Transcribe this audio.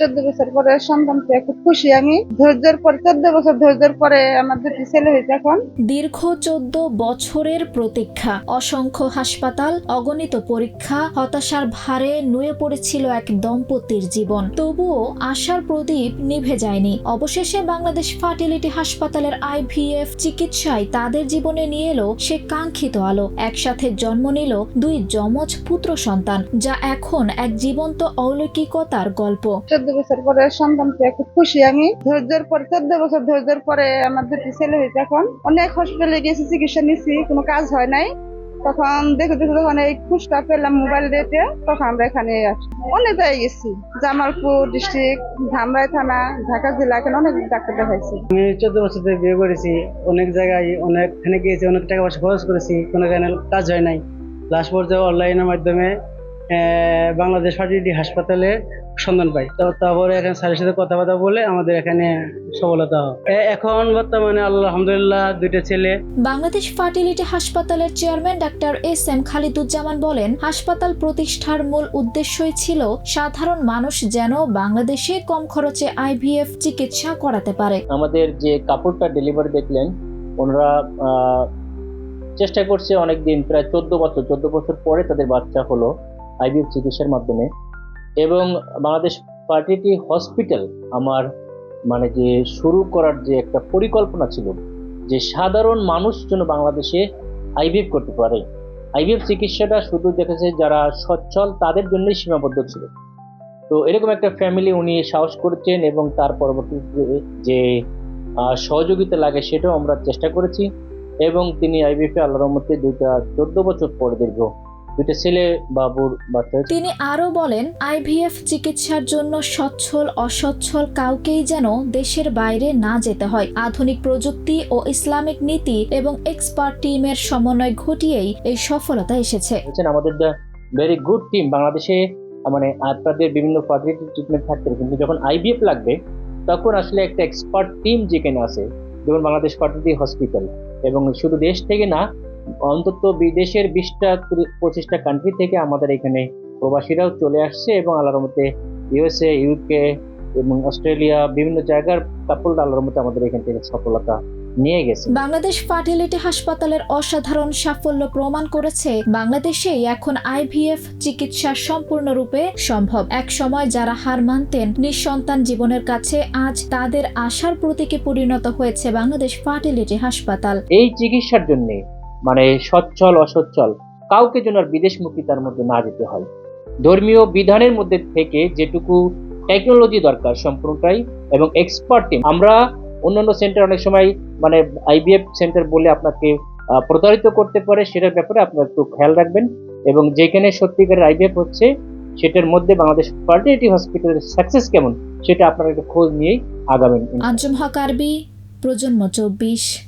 চোদ্দ বছর পরে সন্তান পেয়ে খুব খুশি আমি। ধৈর্যের পরে চোদ্দ বছর ধৈর্যের পরে আমার দুটি ছেলে হয়েছে এখন। দীর্ঘ চোদ্দ বছরের প্রতীক্ষা অসংখ্য হাসপাতাল অগণিত পরীক্ষা হতাশার ভারে নুয়ে পড়েছিল এক দম্পতির জীবন। তবুও আশার প্রদীপ নিভে যায়নি। অবশেষে বাংলাদেশ ফার্টিলিটি হাসপাতালের আইভিএফ চিকিৎসায় তাদের জীবনে নিয়ে এলো সে কাঙ্ক্ষিত আলো। একসাথে জন্ম নিল দুই যমজ পুত্র সন্তান যা এখন এক জীবন্ত অলৌকিকতার গল্প। চোদ্দ বছর পরে সন্তান পেয়ে খুব খুশি আমি। ধৈর্যের পরে চোদ্দ বছর ধৈর্যের পরে আমার দুটি ছেলে হয়েছে এখন। অনেক হসপিটালে গেছি চিকিৎসা নিচ্ছি কোনো কাজ হয় নাই। তখন দেখে দেখে যখন এই খুশটা পেলাম মোবাইল রেটে তখন আমরা এখানে আসি অনেক জায়গায় গেছি, জামালপুর ডিস্ট্রিক্ট ধামরাই থানা, ঢাকা জেলা, এখানে অনেক ডাক্তার দেখাইছি। আমি চোদ্দ বছর থেকে বিয়ে করেছি, অনেক জায়গায় অনেকখানে গিয়েছি, অনেক টাকা পয়সা খরচ করেছি, কোনো কাজ হয় নাই। লাস্ট পর্যায়ে অনলাইনের মাধ্যমে বাংলাদেশ ফার্টিলিটি হাসপাতালে সন্ধান পাই। তো তারপরে এখানে স্যারের সাথে কথাবার্তা বলে আমাদের এখানে সফলতা হয়। এখন বর্তমানে আল্লাহ আলহামদুলিল্লাহ দুইটা ছেলে। বাংলাদেশ ফার্টিলিটি হাসপাতালের chairman doctor S M Khaliduzzaman বলেন হাসপাতাল প্রতিষ্ঠার মূল উদ্দেশ্যই ছিল সাধারণ মানুষ যেন বাংলাদেশে কম খরচে আইভিএফ চিকিৎসা করাতে পারে। আমাদের যে কাপড়টা ডেলিভারি দেখলেন ওনারা আহ, চেষ্টা করছে অনেকদিন প্রায় চোদ্দ বছর চোদ্দ বছর পরে তাদের বাচ্চা হলো। আইভিএফ চিকিৎসার মাধ্যমে। এবং বাংলাদেশ পার্টিটি হসপিটাল আমার মানে যে শুরু করার যে একটা পরিকল্পনা ছিল, যে সাধারণ মানুষ যেন বাংলাদেশে আইভিএফ করতে পারে। আইভিএফ চিকিৎসাটা শুধু দেখেছে যারা সচ্ছল, তাদের জন্যই সীমাবদ্ধ ছিল। তো এরকম একটা ফ্যামিলি উনি সাহস করেছেন এবং তার পরবর্তীতে যে সহযোগিতা লাগে সেটাও আমরা চেষ্টা করেছি। এবং তিনি আইবিএফে আল্লাহর রহমতে দুইটা চোদ্দ বছর পরে দীর্ঘ দুইটা ছেলে বাবুর বাচ্চা তিনি আরও বলেন আইভিএফ চিকিৎসার জন্য সচ্ছল অসচ্ছল কাউকেই যেন দেশের বাইরে না যেতে হয়। আধুনিক প্রযুক্তি ও ইসলামিক নীতি এবং এক্সপার্ট টিমের সমন্বয় ঘটিয়েই এই সফলতা এসেছে। আমাদের ভেরি গুড টিম বাংলাদেশে মানে আপনাদের বিভিন্ন ফার্টিলিটি ট্রিটমেন্ট থাকতে কিন্তু যখন আইভিএফ লাগবে তখন আসলে একটা এক্সপার্ট টিম যেখানে আছে যেমন বাংলাদেশ ফার্টিলিটি হসপিটাল এবং শুধু দেশ থেকে না অন্তত বিদেশের বিশটা পঁচিশটা কান্ট্রি থেকে আমাদের এখানে প্রবাসীরাও চলে আসছে এবং আল্লাহর মতে ইউএসএ ইউকে এবং অস্ট্রেলিয়া বিভিন্ন জায়গার কাপড় আল্লাহর মতে আমাদের এখান থেকে সফলতা নিয়ে গেছে। বাংলাদেশ ফার্টিলিটি হাসপাতালের অসাধারণ সাফল্য প্রমাণ করেছে বাংলাদেশেই এখন আইভিএফ চিকিৎসা সম্পূর্ণরূপে সম্ভব। এক সময় যারা হার মানতেন নিঃসন্তান জীবনের কাছে আজ তাদের আশার প্রতীকে পরিণত হয়েছে বাংলাদেশ ফার্টিলিটি হাসপাতাল। এই চিকিৎসার জন্য মানে সচ্ছল, অসচ্ছল, কাউকে যেন আর বিদেশমুখী তার মধ্যে না যেতে হয়। ধর্মীয় বিধানের মধ্যে থেকে যেটুকু টেকনোলজি দরকার সম্পূর্ণটাই এবং এক্সপার্ট টিম আমরা অন্যান্য সেন্টার অনেক সময় মানে আইবিএফ সেন্টার বলে আপনাকে প্রতারিত করতে পারে, সেটার ব্যাপারে আপনার একটু খেয়াল রাখবেন। এবং যেখানে সত্যিকারের আইবিএফ হচ্ছে, সেটার মধ্যে বাংলাদেশ ফার্টিলিটি হসপিটালের সাকসেস কেমন, সেটা আপনারা একটু খোঁজ নিয়েই আগাবেন। আঞ্জুম হক আরবি প্রজন্ম চব্বিশ।